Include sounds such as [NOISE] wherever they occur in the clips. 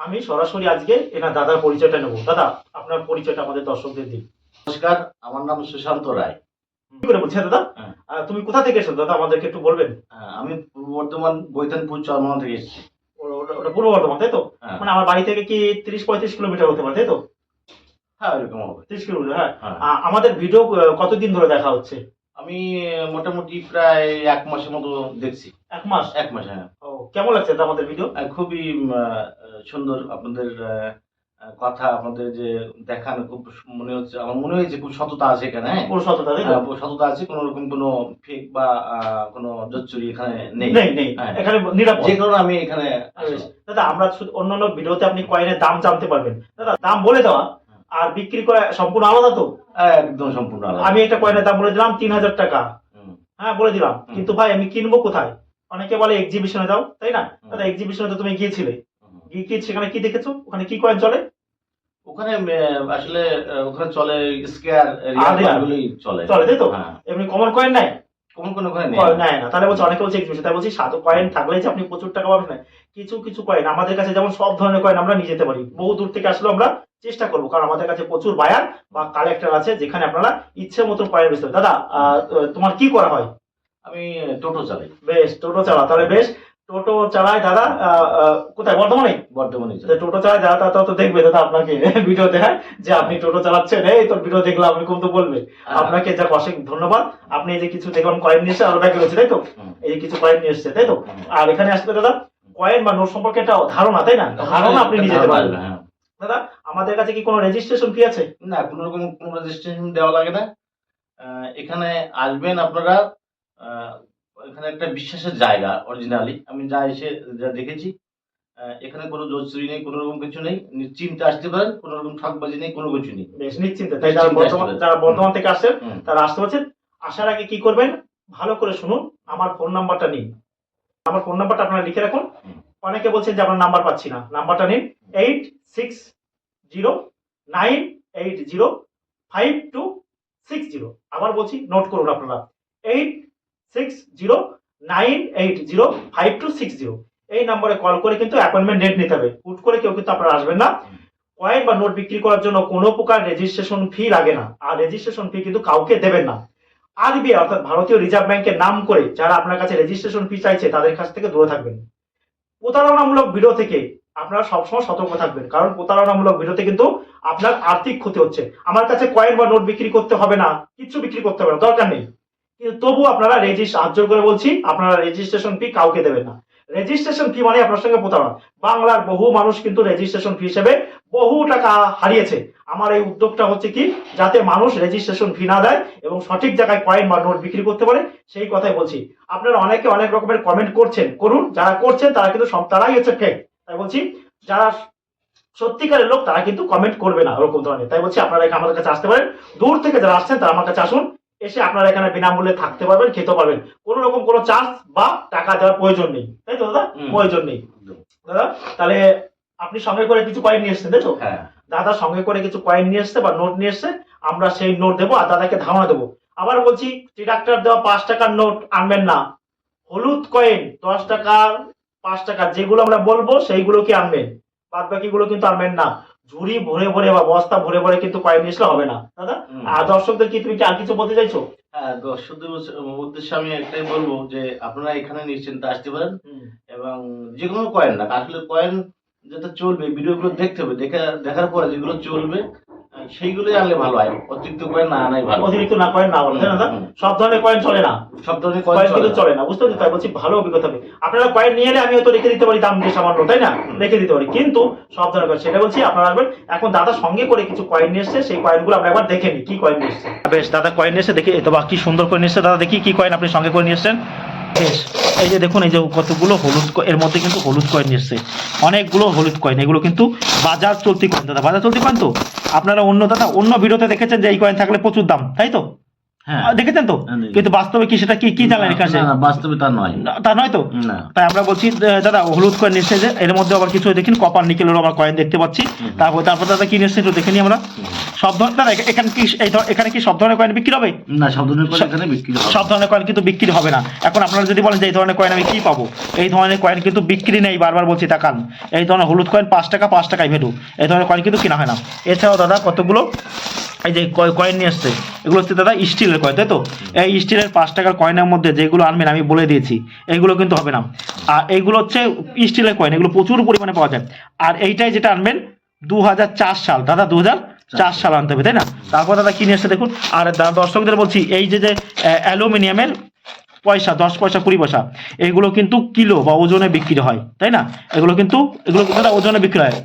আমি সরাসরি আজকে এনার দাদার পরিচয়টা নেব। দাদা আপনার পরিচয়টা আমাদের দর্শকদের দিন। নমস্কার আমার নাম সুশান্ত রায়। কি করে বলছেন দাদা? হ্যাঁ। তুমি কোথা থেকে এসো দাদা আমাদেরকে একটু বলবেন। আমি পূর্ব বর্ধমান বৈতানপুর চরমনা থেকে এসেছি। ওটা পূর্ব বর্ধমান তাই তো? হ্যাঁ। মানে আমার বাড়ি থেকে কি তিরিশ পঁয়ত্রিশ কিলোমিটার হতে পারে তাই তো? হ্যাঁ এরকম হবে। তিরিশ কিলোমিটার হ্যাঁ। হ্যাঁ। আমাদের ভিডিও কতদিন ধরে দেখা হচ্ছে? আমি মোটামুটি প্রায় এক মাসের মতো দেখছি। এক মাস? এক মাস হ্যাঁ। ও কেমন লাগছে আমাদের ভিডিও? খুবই সুন্দর আপনাদের কথা আপনাদের যে দেখান খুব মনে হচ্ছে আমার মনে হয়েছে খুব সততা আছে এখানে হ্যাঁ? পুরো সততা সততা আছে কোনো রকম কোনো ফেক বা কোনো জচ্চুরি এখানে নেই। নেই হ্যাঁ। এখানে নিরাপদ। যে কারণে আমি এখানে দাদা আমরা শুধু অন্যান্য ভিডিওতে আপনি কয়েনের দাম জানতে পারবেন। দাদা দাম বলে দেওয়া আর বিক্রি করা সম্পূর্ণ আলাদা তো? একদম সম্পূর্ণ আলাদা। আমি একটা কয়েনের দাম বলে দিলাম তিন হাজার টাকা। হ্যাঁ বলে দিলাম। কিন্তু ভাই আমি কিনবো কোথায়? অনেকে বলে এক্সিবিশনে দাও তাই না? দাদা এক্সিবিশনে তো তুমি গিয়েছিলে। কি সেখানে কি দেখেছ? ওখানে কি কয়েন চলে? ওখানে আসলে ওখানে চলে স্কেয়ার চলে। চলে তাই তো? হ্যাঁ। এমনি কমন কয়েন নেয় কোন কোন কয়েন নেয় না। তাহলে বলছে অনেকে বলছে এক্সিবিশন তাই বলছি সাধু কয়েন থাকলে যে আপনি প্রচুর টাকা পাবেন। না কিছু কিছু কয়েন আমাদের কাছে যেমন সব ধরনের কয়েন আমরা নিয়ে যেতে পারি। বহু দূর থেকে আসলে আমরা চেষ্টা করব কারণ আমাদের কাছে প্রচুর বায়ার বা কালেক্টর আছে যেখানে আপনারা ইচ্ছে মতো কয়েন বেচতে। দাদা আহ, তোমার কি করা হয়? আমি টোটো চালাই। বেশ টোটো চালা তাহলে বেশ টোটো চালায় দাদা কোথায়? বর্ধমানে বর্ধমানে তো টোটো চালায় দাদা তা তো দেখবে দাদা আপনাকে [LAUGHS] ভিডিওতে হ্যাঁ যে আপনি টোটো চালাচ্ছেন। এই তোর ভিডিও দেখলাম এরকম তো বলবে। হ্যাঁ। আপনাকে যাক অশেষ ধন্যবাদ। আপনি এই যে কিছু দেখুন কয়েন নিয়ে এসে আরও ব্যাগে রয়েছে তাই তো? এই যে কিছু কয়েন নিয়ে এসছে তাই তো? আর এখানে আসলে দাদা কয়েন বা নোট সম্পর্কে একটা ধারণা তাই না? ধারণা আপনি নিয়ে যেতে পারবেন। হ্যাঁ। দাদা আমাদের কাছে কি কোনো রেজিস্ট্রেশন ফি আছে? না কোনো রকম কোনো রেজিস্ট্রেশন দেওয়া লাগে না। আহ, এখানে আসবেন আপনারা আহ, এখানে একটা বিশ্বাসের জায়গা অরিজিনালি আমি যা এসে যা দেখেছি এখানে কোনো জোরচুরি নেই কোনো রকম কিছু নেই। নিশ্চিন্তে আসতে পারেন কোনো রকম ঠকবাজি নেই কোনো কিছু নেই। বেশ নিশ্চিন্তে। তাই যারা বর্তমান যারা। বর্তমান থেকে আসছেন তারা আসতে পারছেন। আসার আগে কি করবেন? ভালো করে শুনুন আমার ফোন নাম্বারটা নিন। আমার ফোন নাম্বারটা আপনারা লিখে রাখুন। অনেকে বলছেন যে আপনার নাম্বার পাচ্ছি না। নাম্বারটা নিন। Eight six zero nine eight zero five two six zero আবার বলছি নোট করুন আপনারা। Eight six zero nine eight zero five two six zero এই নম্বরে কল করে কিন্তু অ্যাপয়েন্টমেন্ট ডেট নিতে হবে। হুট করে কেউ কিন্তু আপনারা আসবেন না। কয়েন বা নোট বিক্রি করার জন্য কোনো প্রকার রেজিস্ট্রেশন ফি লাগে না। আর রেজিস্ট্রেশন ফি কিন্তু কাউকে দেবেন না। আরবিআই অর্থাৎ ভারতীয় রিজার্ভ ব্যাংকের নাম করে যারা আপনার কাছে রেজিস্ট্রেশন ফি চাইছে, তাদের কাছ থেকে দূরে থাকবেন। প্রতারণামূলক ভিডিও থেকে আপনারা সবসময় সতর্ক থাকবেন। কারণ প্রতারণামূলক ভিডিওতে কিন্তু আপনার আর্থিক ক্ষতি হচ্ছে। আমার কাছে কয়েন বা নোট বিক্রি করতে হবে না। কিছু বিক্রি করতে হবে না। দরকার নেই। কিন্তু তবু আপনারা রেজিস্ট হাত জোর করে বলছি, আপনারা রেজিস্ট্রেশন ফি কাউকে দেবেন না। রেজিস্ট্রেশন ফি মানে আপনার সঙ্গে প্রতারণা। বাংলার বহু মানুষ কিন্তু রেজিস্ট্রেশন ফি হিসেবে বহু টাকা হারিয়েছে। আমার এই উদ্যোগটা হচ্ছে কি, যাতে মানুষ রেজিস্ট্রেশন ফি না দেয় এবং সঠিক জায়গায় কয়েন বা নোট বিক্রি করতে পারে, সেই কথাই বলছি। আপনারা অনেকে অনেক রকমের কমেন্ট করছেন, করুন। যারা করছেন, তারা কিন্তু সব তারাই হচ্ছে ফেক তাই বলছি, যারা সত্যিকারের লোক, তারা কিন্তু কমেন্ট করবে না, ওরকম ধরনের। তাই বলছি, আপনারা আমাদের কাছে আসতে পারেন। দূর থেকে যারা আসছেন, তারা আমার কাছে আসুন। এসে আপনারা এখানে বিনামূল্যে থাকতে পারবেন খেতে পারবেন। কোনো রকম কোনো চার্জ বা টাকা দেওয়ার প্রয়োজন নেই। তাই তো দাদা? প্রয়োজন নেই। দাদা তাহলে আপনি সঙ্গে করে কিছু কয়েন নিয়ে এসছেন তাই তো? হ্যাঁ। দাদা সঙ্গে করে কিছু কয়েন নিয়ে এসছে বা নোট নিয়ে এসছে আমরা সেই নোট দেবো আর দাদাকে ধারণা দেবো। আবার বলছি ডিডাক্টর দেওয়া পাঁচ টাকার নোট আনবেন না। হলুদ কয়েন দশ টাকার পাঁচ টাকা যেগুলো আমরা বলব সেইগুলোকে আনবেন। বাদ বাকিগুলো কিন্তু আনবেন না। ঝুড়ি ভরে ভরে বা বস্তা ভরে ভরে কিন্তু কয়েন নিয়ে হবে না। দাদা আর দর্শকদের কি তুমি কি আর কিছু বলতে চাইছো? হ্যাঁ দর্শকদের উদ্দেশ্যে আমি একটাই বলব যে আপনারা এখানে নিশ্চিন্তে আসতে পারেন এবং যে কোনো কয়েন না আসলে কয়েন যেটা চলবে ভিডিওগুলো দেখতে হবে দেখে দেখার পরে যেগুলো চলবে সেইগুলোই আনলে ভালো হয়। অতিরিক্ত কয়েন না আনাই ভালো। অতিরিক্ত না কয়েন না বলো তাই না দাদা? সব ধরনের কয়েন চলে না। সব ধরনের কয়েন কয়েন কিন্তু চলে না বুঝতে পারছি তাই বলছি ভালো অভিজ্ঞতা হবে। আপনারা কয়েন নিয়ে এলে আমি হয়তো রেখে দিতে পারি দাম দিয়ে সামান্য তাই না? রেখে দিতে পারি। কিন্তু সব ধরনের কয়েন সেটা বলছি আপনারা আসবেন। এখন দাদা সঙ্গে করে কিছু কয়েন নিয়ে এসছে সেই কয়েনগুলো আমরা একবার দেখে নিই কি কয়েন নিয়ে এসছে। বেশ দাদা কয়েন নিয়ে এসে দেখি তো বা কি সুন্দর করে নিয়ে এসছে। দাদা দেখি কি কয়েন আপনি সঙ্গে করে নিয়ে এসছেন। বেশ এই যে দেখুন এই যে কতগুলো হলুদ এর মধ্যে কিন্তু হলুদ কয়েন এসছে। অনেকগুলো হলুদ কয়েন এগুলো কিন্তু বাজার চলতি কয়েন দাদা। বাজার চলতি কয়েন তো? আপনারা অন্য দাদা অন্য ভিডিওতে দেখেছেন যে এই কয়েন থাকলে প্রচুর দাম তাই তো? দেখেছেন তো? হ্যাঁ, কিন্তু বাস্তবে কি সেটা কি কি জ্বালানি কাছে বাস্তবে তা নয়। তা নয় তো? তাই আমরা বলছি দাদা হলুদ কয়েন নিচ্ছে যে এর মধ্যে আবার কিছু দেখুন কপার নিকেলের আমরা কয়েন দেখতে পাচ্ছি। তারপর তারপর দাদা কি নিচ্ছে একটু দেখে নিই আমরা? সব ধরনের এখানে কি এই এখানে কি সব ধরনের কয়েন বিক্রি হবে? না সব ধরনের করে এখানে বিক্রি হবে। সব ধরনের কয়েন কিন্তু বিক্রি হবে না। এখন আপনারা যদি বলেন যে এই ধরনের কয়েন আমি কি পাবো? এই ধরনের কয়েন কিন্তু বিক্রি নেই বারবার বলছি তাকান। এই ধরনের হলুদ কয়েন পাঁচ টাকা পাঁচ টাকায় ভেলু। এই ধরনের কয়েন কিন্তু কেনা হয় না। এছাড়াও দাদা কতগুলো? এই যে কয়েন নিয়ে আসছে এগুলো হচ্ছে দাদা স্টিলের কয়েন তাই তো? এই স্টিলের পাঁচ টাকার কয়েনের মধ্যে যেগুলো আনবেন আমি বলে দিয়েছি এগুলো কিন্তু হবে না। আর এইগুলো হচ্ছে স্টিলের কয়েন এগুলো প্রচুর পরিমাণে পাওয়া যায়। আর এইটাই যেটা আনবেন দু হাজার চার সাল দাদা দু চার সাল। আনতে হবে তাই না? তারপর দাদা কিনে এসে দেখুন? আর দর্শকদের বলছি এই যে যে অ্যালুমিনিয়ামের পয়সা দশ পয়সা কুড়ি পয়সা এগুলো কিন্তু কিলো বা ওজনে বিক্রি হয় তাই না? এগুলো কিন্তু এগুলো কিন্তু দাদা ওজনে বিক্রি হয়।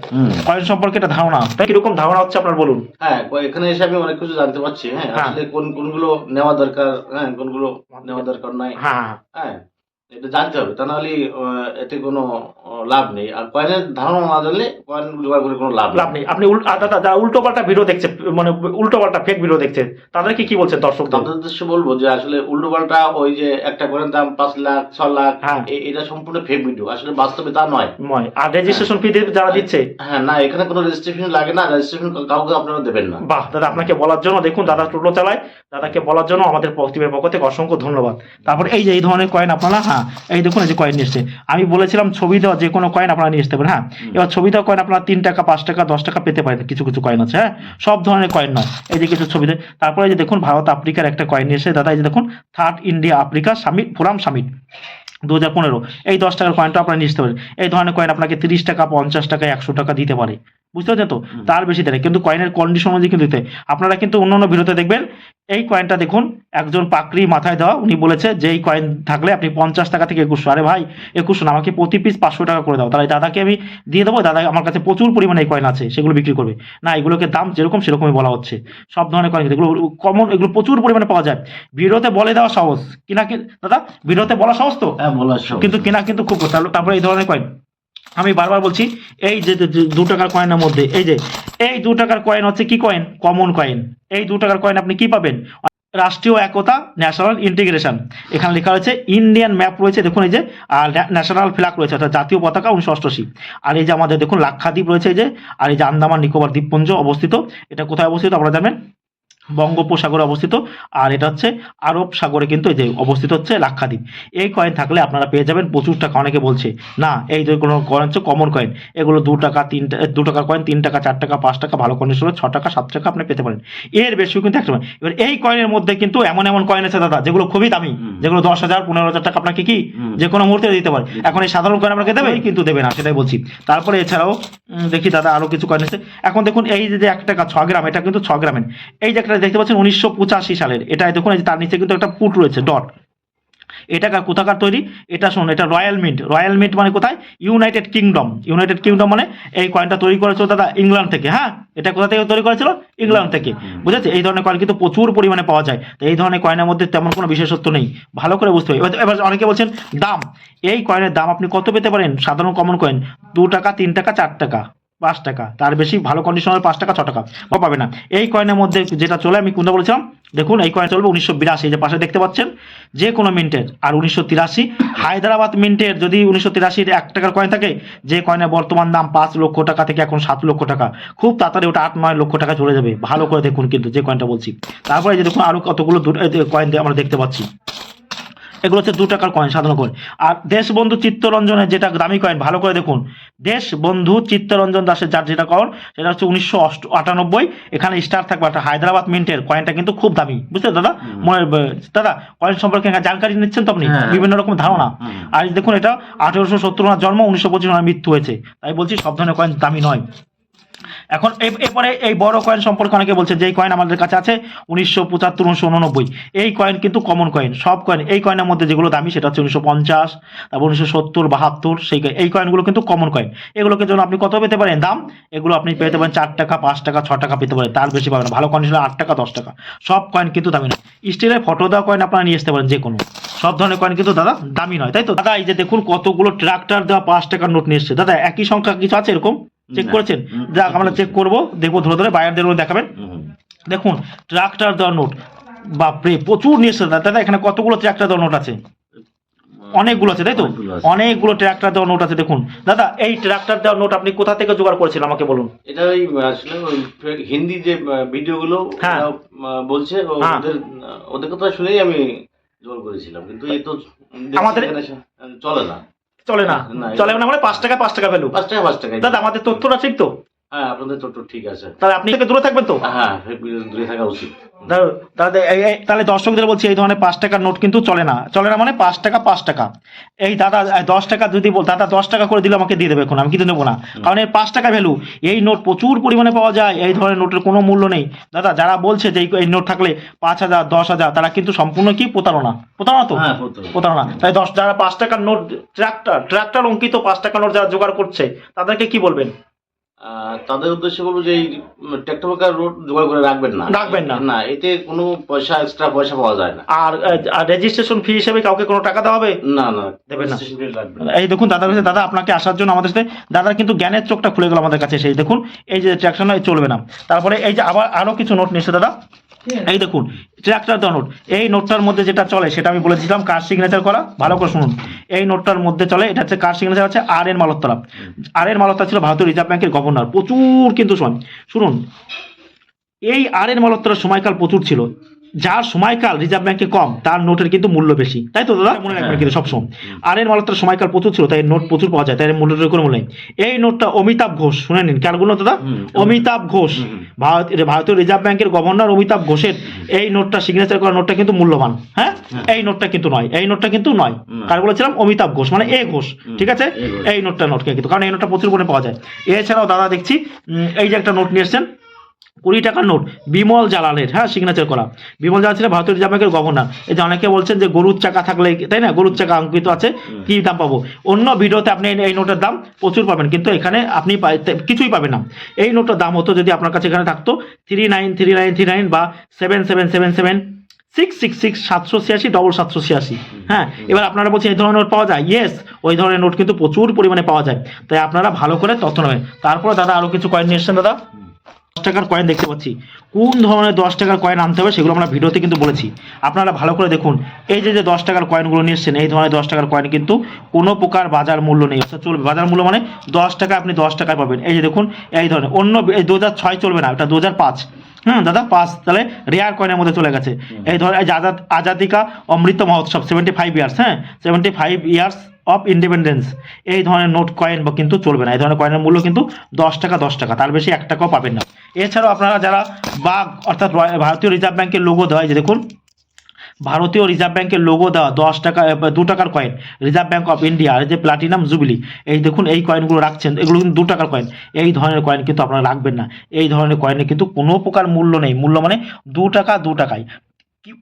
কয়েন সম্পর্কে একটা ধারণা তাই কীরকম ধারণা হচ্ছে আপনার বলুন। হ্যাঁ এখানে এসে আমি অনেক কিছু জানতে পারছি হ্যাঁ। হ্যাঁ। আসলে কোন কোনগুলো নেওয়া দরকার হ্যাঁ কোনগুলো নেওয়া দরকার নাই। হ্যাঁ হ্যাঁ। এটা জানতে হবে। তা নাহলে আহ, এতে কোনো লাভ নেই। আর কয়েনের ধারণা না জানলে কয়েন জোগাড় করে কোনো লাভ লাভ নেই। আপনি দাদা যারা উল্টো পাল্টা ভিডিও দেখছে মানে উল্টো পাল্টা ফেক ভিডিও দেখছে। তাদেরকে কি বলছেন দর্শক তাদের উদ্দেশ্যে বলব যে আসলে উল্টো পাল্টা ওই যে একটা কয়েনের দাম পাঁচ লাখ ছ লাখ হ্যাঁ। এটা সম্পূর্ণ ফেক ভিডিও আসলে বাস্তবে তা নয়। ময় আর রেজিস্ট্রেশন ফি যারা দিচ্ছে? হ্যাঁ না এখানে কোনো রেজিস্ট্রেশন লাগে না। রেজিস্ট্রেশন কাউকে আপনারা দেবেন না। বাহ দাদা আপনাকে বলার জন্য দেখুন দাদা টোটো চালায়। দাদাকে বলার জন্য আমাদের টিমের পক্ষ থেকে অসংখ্য ধন্যবাদ। তারপর এই যে এই ধরনের কয়েন আপনারা হ্যাঁ এই দেখুন এই যে কয়েন নিয়ে আমি বলেছিলাম ছবি দেওয়া যে কোনো কয়েন আপনারা নিয়ে আসতে পারেন হ্যাঁ। এবার ছবি দেওয়া কয়েন আপনারা তিন টাকা পাঁচ টাকা দশ টাকা পেতে পারেন। কিছু কিছু কয়েন আছে হ্যাঁ। সব ধরনের কয়েন নয়। এই যে কিছু ছবিতে। তারপরে যে দেখুন, ভারত আফ্রিকার একটা কয়েন এসে, দাদা, এই যে দেখুন third India Africa summit forum summit দু হাজার পনেরো। এই দশ টাকার কয়েনটা আপনারা নিতে পারেন। এই ধরনের কয়েন আপনাকে তিরিশ টাকা, পঞ্চাশ টাকা একশো টাকা দিতে পারে। বুঝতে পারছেন তো? তার বেশি দেয় কিন্তু কয়েনের কন্ডিশন অনুযায়ী কিন্তু দিতে। আপনারা কিন্তু অন্যান্য ভিডিওতে দেখবেন এই কয়েনটা দেখুন একজন পাকড়ি মাথায় দেওয়া উনি বলেছে যে এই কয়েন থাকলে আপনি পঞ্চাশ টাকা থেকে একুশশো। আরে ভাই একুশশো না আমাকে প্রতি পিস পাঁচশো টাকা করে দাও। তাহলে দাদাকে আমি দিয়ে দেবো দাদা আমার কাছে প্রচুর পরিমাণে এই কয়েন আছে সেগুলো বিক্রি করবে। না এগুলোকে দাম যেরকম সেরকমই বলা হচ্ছে। সব ধরনের কয়েন এগুলো কমন এগুলো প্রচুর পরিমাণে পাওয়া যায়। ভিডিওতে বলে দেওয়া সহজ। কিনা দাদা ভিডিওতে বলা সহজ তো? হ্যাঁ কিন্তু কেনা কিন্তু খুব। তারপরে এই ধরনের কয়েন আমি বারবার বলছি, এই যে দু টাকার কয়েনের মধ্যে, এই যে, এই দু টাকার কয়েন হচ্ছে কি কয়েন কমন কয়েন এই দু টাকার কয়েন আপনি কি পাবেন? রাষ্ট্রীয় একতা ন্যাশনাল ইন্টিগ্রেশন এখানে লেখা রয়েছে ইন্ডিয়ান ম্যাপ রয়েছে, দেখুন এই যে, আর ন্যাশনাল ফ্ল্যাগ রয়েছে, অর্থাৎ জাতীয় পতাকা উনিশশো অষ্টআশি আর এই যে আমাদের দেখুন, লাক্ষাদ্বীপ রয়েছে এই যে, আর এই যে আন্দামান নিকোবর দ্বীপপুঞ্জ অবস্থিত, এটা কোথায় অবস্থিত আপনারা জানেন? বঙ্গোপসাগরে অবস্থিত। আর এটা হচ্ছে আরব সাগরে কিন্তু এই যে অবস্থিত হচ্ছে লাক্ষাদ্বীপ। এই কয়েন থাকলে আপনারা পেয়ে যাবেন প্রচুর টাকা। অনেকে বলছে না এই যে কোনো কয়েন হচ্ছে কমন কয়েন এগুলো দু টাকা তিন দু টাকার কয়েন তিন টাকা চার টাকা পাঁচ টাকা ভালো কন্ডিশনে ছ টাকা সাত টাকা আপনি পেতে পারেন। এর বেশিও কিন্তু একটা এবার এই কয়েনের মধ্যে কিন্তু এমন এমন কয়েন আছে দাদা যেগুলো খুবই দামি। যেগুলো দশ হাজার পনেরো হাজার টাকা আপনাকে কি। যে কোনো মুহূর্তে দিতে পারে। এখন এই সাধারণ কয়েন আপনাকে দেবে? কিন্তু দেবে না সেটাই বলছি। তারপরে এছাড়াও দেখি দাদা আরও কিছু কয়েন আছে। এখন দেখুন এই যে যে এক টাকা ছ গ্রাম এটা কিন্তু ছ গ্রামের। এই যে একটা দেখতে পাচ্ছেন উনিশশো পঁচাশি সালের। এটা দেখুন তার নিচে কিন্তু একটা পুট রয়েছে, ডট। এটা কার- কোথাকার তৈরি? এটা শুনুন, এটা রয়্যাল মিন্ট। রয়্যাল মিন্ট মানে কোথায়? United kingdom. ইউনাইটেড কিংডম মানে এই কয়েনটা তৈরি করেছিল দাদা ইংল্যান্ড থেকে হ্যাঁ? এটা কোথা থেকে তৈরি করেছিল? ইংল্যান্ড থেকে। বুঝেছে এই ধরনের কয়েন কিন্তু প্রচুর পরিমাণে পাওয়া যায়। তো এই ধরনের কয়েনের মধ্যে তেমন কোনো বিশেষত্ব নেই। ভালো করে বুঝতে হবে। এবার অনেকে বলছেন, দাম। এই কয়েনের দাম আপনি কত পেতে পারেন? সাধারণ কমন কয়েন দু টাকা, তিন টাকা, চার টাকা। পাঁচ টাকা। তার বেশি ভালো কন্ডিশনের পাঁচ টাকা, ছ টাকা। বা পাবে না। এই কয়েনের মধ্যে যেটা চলে, আমি কোনটা বলেছিলাম? দেখুন, এই কয়েন চলবে উনিশশো বিরাশি। যে পাশে দেখতে পাচ্ছেন, যে কোনো মিন্টের আর উনিশশো তিরাশি, হায়দ্রাবাদ মিন্টের যদি উনিশশো তিরাশির এক টাকার কয়েন থাকে, যে কয়েনের বর্তমান দাম পাঁচ লক্ষ টাকা থেকে এখন সাত লক্ষ টাকা। খুব তাড়াতাড়ি ওটা আট, নয় লক্ষ টাকা চলে যাবে। ভালো করে দেখুন কিন্তু যে কয়েনটা বলছি। তারপরে যে দেখুন, আরও কতগুলো কয়েন আমরা দেখতে পাচ্ছি। এগুলো হচ্ছে দু টাকার কয়েন সাধারণ কয়েন আর দেশবন্ধু চিত্তরঞ্জনের যেটা দামি কয়েন ভালো করে দেখুন। দেশবন্ধু চিত্তরঞ্জন দাসের যার যেটা কয়েন সেটা হচ্ছে উনিশশো আটানব্বই। এখানে স্টার থাকবে একটা হায়দ্রাবাদ মিন্টের কয়েনটা কিন্তু খুব দামি। বুঝতে দাদা? মনে দাদা কয়েন সম্পর্কে জানকারি নিচ্ছেন তো আপনি? হ্যাঁ। বিভিন্ন রকম ধারণা। আর দেখুন এটা আঠেরোশো সত্তর জন্ম উনিশশো পঁচিশ মৃত্যু হয়েছে। তাই বলছি সব ধরনের কয়েন দামি নয়। এখন এরপরে এই বড় কয়েন সম্পর্কে অনেকে বলছে যে কয়েন আমাদের কাছে আছে, উনিশশো পঁচাত্তর উনিশশো উননব্বই। এই কয়েন কিন্তু কমন কয়েন সব কয়েন এই কয়েনের মধ্যে যেগুলো দামি, সেটা হচ্ছে উনিশশো পঞ্চাশ, তারপর উনিশশো সত্তর, বাহাত্তর, সেই এই কয়েনগুলো কিন্তু কমন কয়েন এগুলোকে জন্য আপনি কত পেতে পারেন, দাম? এগুলো আপনি পেতে পারেন চার টাকা, পাঁচ টাকা, ছ টাকা পেতে পারেন, তার বেশি পাবেন। ভালো কন্ডিশনে আট টাকা, দশ টাকা। সব কয়েন কিন্তু দামি নয়। স্টিলের ফটো দেওয়া কয়েন আপনারা নিয়ে আসতে পারেন, যে কোনো। সব ধরনের কয়েন কিন্তু দাদা দামি নয়, তাই তো? দাদা, এই যে দেখুন কতগুলো ট্রাক্টর দেওয়া পাঁচ টাকার নোট নিয়ে এসছে। দাদা, একই সংখ্যা কিছু আছে এরকম? চেক করেছেন? যাক আমরা চেক করব। দেখব ধরে ধরে বায়ারদের মধ্যে দেখাবেন। দেখুন ট্রাক্টর দেওয়ার নোট বাপরে প্রচুর নিয়ে এসেছে দাদা এখানে কতগুলো ট্রাক্টর দেওয়া নোট আছে? অনেকগুলো আছে তাই তো? অনেকগুলো ট্রাক্টর দেওয়া নোট আছে দেখুন। দাদা এই ট্রাক্টর দেওয়া নোট আপনি কোথা থেকে জোগাড় করেছিলেন আমাকে বলুন? এটা ওই আসলে হিন্দি যে ভিডিওগুলো হ্যাঁ। বলছে। ও- হ্যাঁ। ওদের ওদের কথা শুনেই আমি জোগাড় করেছিলাম। কিন্তু এই তো আমাদের- চলে না। চলে না। চলে না মানে পাঁচ টাকা পাঁচ টাকা ভ্যালু পাঁচ টাকা পাঁচ টাকা। দাদা আমাদের তথ্যটা ঠিক তো? হ্যাঁ আপনাদের তো তো ঠিক আছে। তাহলে আপনি থেকে দূরে থাকবেন তো? হ্যাঁ দূরে থাকা উচিত। তাহলে দর্শকদের বলছি এই ধরনের পাঁচ টাকার নোট কিন্তু চলে না। চলে না মানে পাঁচ টাকা পাঁচ টাকা। এই দাদা দশ টাকা যদি বল দাদা দশ টাকা করে দিলে আমাকে দিয়ে দেবে এখন আমি কিন্তু নেব না। কারণ এই পাঁচ টাকা ভ্যালু এই নোট প্রচুর পরিমাণে পাওয়া যায় এই ধরনের নোটের কোনো মূল্য নেই। দাদা যারা বলছে যে এই- নোট থাকলে পাঁচ হাজার দশ হাজার তারা কিন্তু সম্পূর্ণ কি প্রতারণা? প্রতারণা তো? হ্যাঁ প্রতারণা। তাই দশ যারা পাঁচ টাকার নোট ট্রাক্টর ট্রাক্টর অঙ্কিত পাঁচ টাকার নোট যারা জোগাড় করছে তাদেরকে কি বলবেন? তাদের উদ্দেশ্যে বলব যে এই ট্রাক্টর রোড জোগাড় করে রাখবেন না। রাখবেন না। না এতে কোনো পয়সা এক্সট্রা পয়সা পাওয়া যায় না। আর রেজিস্ট্রেশন ফি হিসেবে কাউকে কোনো টাকা দেওয়া হবে? না না দেবেন না। এই দেখুন দাদা কাছে দাদা আপনাকে আসার জন্য আমাদের সাথে দাদার কিন্তু জ্ঞানের চোখটা খুলে গেল আমাদের কাছে সেই দেখুন এই যে ট্র্যাকশন চলবে না। তারপরে এই যে আবার আরও কিছু নোট নিয়েছে দাদা। এই দেখুন ট্র্যাক্টর দেওয়া নোট। এই নোটটার মধ্যে যেটা চলে, সেটা আমি বলেছিলাম, কার সিগনেচার করা? ভালো করে শুনুন। এই নোটটার মধ্যে চলে, এটা হচ্ছে কার সিগনেচার আছে? আর এন মালত্তরা আর এন মালত্তরা ছিল ভারতীয় রিজার্ভ ব্যাংকের গভর্নর। প্রচুর কিন্তু শোন শুনুন, এই আর এন মালত্তরার সময়কাল প্রচুর ছিল। যার সময়কাল রিজার্ভ ব্যাংকে কম তার নোটের কিন্তু মূল্য বেশি। তাই তো দাদা? মনে রাখবেন কিন্তু সবসময় আর এর মালত্রার সময়কাল প্রচুর ছিল তাই নোট প্রচুর পাওয়া যায় তাই এর মূল্যের কোনো মূল্য নেই। এই নোটটা অমিতাভ ঘোষ শুনে নিন কারগুলো দাদা? অমিতাভ। ঘোষ। ভারত ভারতীয় রিজার্ভ ব্যাংকের গভর্নর অমিতাভ ঘোষের এই নোটটা সিগনেচার করা নোটটা কিন্তু মূল্যবান হ্যাঁ? হ্যাঁ। এই নোটটা কিন্তু নয় এই নোটটা কিন্তু নয়। কার বলেছিলাম অমিতাভ ঘোষ মানে এ ঘোষ ঠিক আছে? এই নোটটা নোটকে কিন্তু কারণ এই নোটটা প্রচুর পরিমাণে পাওয়া যায়। এছাড়াও দাদা দেখছি এই যে একটা নোট নিয়ে এসছেন কুড়ি টাকার নোট বিমল জালালের হ্যাঁ সিগনেচার করা। বিমল জালাল ছিল ভারতীয় রিজার্ভ ব্যাংকের গভর্নর এই যে অনেকে বলছেন যে গরুর চাকা থাকলে তাই না? গরুর চাকা অঙ্কিত আছে কি দাম পাবো? অন্য ভিডিওতে আপনি এই- নোটের দাম প্রচুর পাবেন কিন্তু এখানে আপনি কিছুই পাবেন না। এই নোটের দাম হতো যদি আপনার কাছে এখানে থাকতো three nine three nine three nine বা seven seven seven seven six six six সাতশো ছিয়াশি ডবল সাতশো ছিয়াশি। হ্যাঁ এবার আপনারা বলছেন এই ধরনের নোট পাওয়া যায়? ইয়েস ওই ধরনের নোট কিন্তু প্রচুর পরিমাণে পাওয়া যায়। তাই আপনারা ভালো করে তথ্য নেবেন। তারপরে দাদা আরও কিছু কয়েন নিয়ে এসছেন দাদা? টাকার কয়েন দেখতে পাচ্ছি। কোন ধরনের দশ টাকার কয়েন আনতে হবে সেগুলো আমরা ভিডিওতে কিন্তু বলেছি। আপনারা ভালো করে দেখুন এই যে যে দশ টাকার কয়েনগুলো নিয়ে এসছেন এই ধরনের দশ টাকার কয়েন কিন্তু কোনো প্রকার বাজার মূল্য নেই। অর্থাৎ চলবে। বাজার মূল্য মানে দশ টাকা আপনি দশ টাকায় পাবেন। এই যে দেখুন এই ধরনের অন্য এই দু হাজার ছয় চলবে না এটা দু হাজার পাঁচ। হুম দাদা পাঁচ তাহলে রেয়ার কয়েনের মধ্যে চলে গেছে। এই ধরনের Azad Azadi Ka Amrit Mahotsav seventy five years হ্যাঁ? Seventy five years of independence এই ধরনের নোট কয়েন বা কিন্তু চলবে না। এই ধরনের কয়েনের মূল্য কিন্তু দশ টাকা দশ টাকা, তার বেশি এক টাকাও পাবেন না। এছাড়াও আপনারা যারা বাঘ, অর্থাৎ ভারতীয় রিজার্ভ ব্যাংকের লোগো দেওয়া হয় যে দেখুন। ভারতীয় রিজার্ভ ব্যাংকের লোগো দেওয়া দশ টাকা দু টাকার coin Reserve Bank of India আর যে প্লাটিনাম জুবিলি, এই দেখুন, এই কয়েনগুলো রাখছেন, এগুলো কিন্তু দু টাকার কয়েন এই ধরনের কয়েন কিন্তু আপনারা রাখবেন না। এই ধরনের কয়েনে কিন্তু কোনো প্রকার মূল্য নেই। মূল্য মানে দু টাকা, দু টাকায়।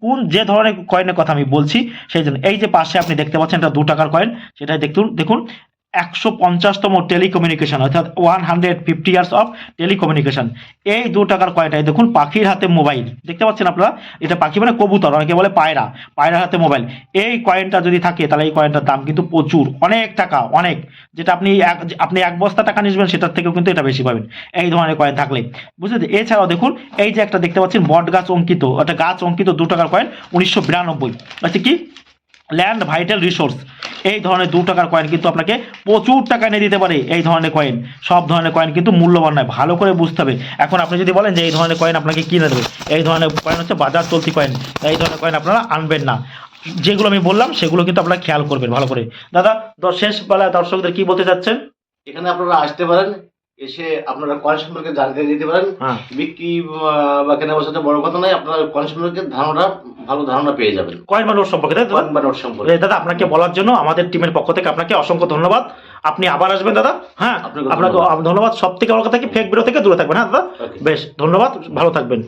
কোন যে ধরনের কয়েনের কথা আমি বলছি, সেই জন্য এই যে পাশে আপনি দেখতে পাচ্ছেন এটা দু টাকার কয়েন সেটাই দেখুন দেখুন। একশো পঞ্চাশতম টেলিকমিউনিকেশন, অর্থাৎ one hundred fifty years of telecommunication. এই দু টাকার কয়েনটাই দেখুন, পাখির হাতে মোবাইল। দেখতে পাচ্ছেন আপনারা? এটা পাখি মানে কবুতর, অনেকে বলে পায়রা, পায়রার হাতে মোবাইল। এই কয়েনটা যদি থাকে, তাহলে এই কয়েনটার দাম কিন্তু প্রচুর। অনেক টাকা, অনেক। যেটা আপনি এক আপনি এক বস্তা টাকা নিসবেন সেটার থেকেও কিন্তু এটা বেশি পাবেন। এই ধরনের কয়েন থাকলে। বুঝলেন? এছাড়াও দেখুন, এই যে একটা দেখতে পাচ্ছেন বট গাছ অঙ্কিত একটা গাছ অঙ্কিত দু টাকার কয়েন, উনিশশো বিরানব্বই। আচ্ছা কি? ল্যান্ড ভাইটাল রিসোর্স এই ধরনের দু টাকার কয়েন কিন্তু আপনাকে প্রচুর টাকা এনে দিতে পারে এই ধরনের কয়েন সব ধরনের কয়েন কিন্তু মূল্যবান নয়, ভালো করে বুঝতে হবে। এখন আপনি যদি বলেন যে এই ধরনের কয়েন আপনাকে কিনে দেবে, এই ধরনের কয়েন হচ্ছে বাজার চলতি কয়েন এই ধরনের কয়েন আপনারা আনবেন না। যেগুলো আমি বললাম, সেগুলো কিন্তু আপনারা খেয়াল করবেন ভালো করে। দাদা দ- শেষ বেলা দর্শকদের কি বলতে চাচ্ছেন? এখানে আপনারা আসতে পারেন এসে আপনারা কয়েন সম্পর্কে জানতে দিতে পারেন। হ্যাঁ। বিক্রি বা কেনা বসাতে বড় কথা নাই আপনারা কয়েন সম্পর্কে ধারণা ভালো ধারণা পেয়ে যাবেন। কয়েন বা নোট সম্পর্কে তাই কয়েন বা নোট সম্পর্কে দাদা আপনাকে বলার জন্য আমাদের টিমের পক্ষ থেকে আপনাকে অসংখ্য ধন্যবাদ। আপনি আবার আসবেন দাদা। হ্যাঁ আপনাকে ধন্যবাদ। সব থেকে বড় কথা কি ফেক বিরো থেকে দূরে থাকবেন হ্যাঁ দাদা? বেশ ধন্যবাদ ভালো থাকবেন।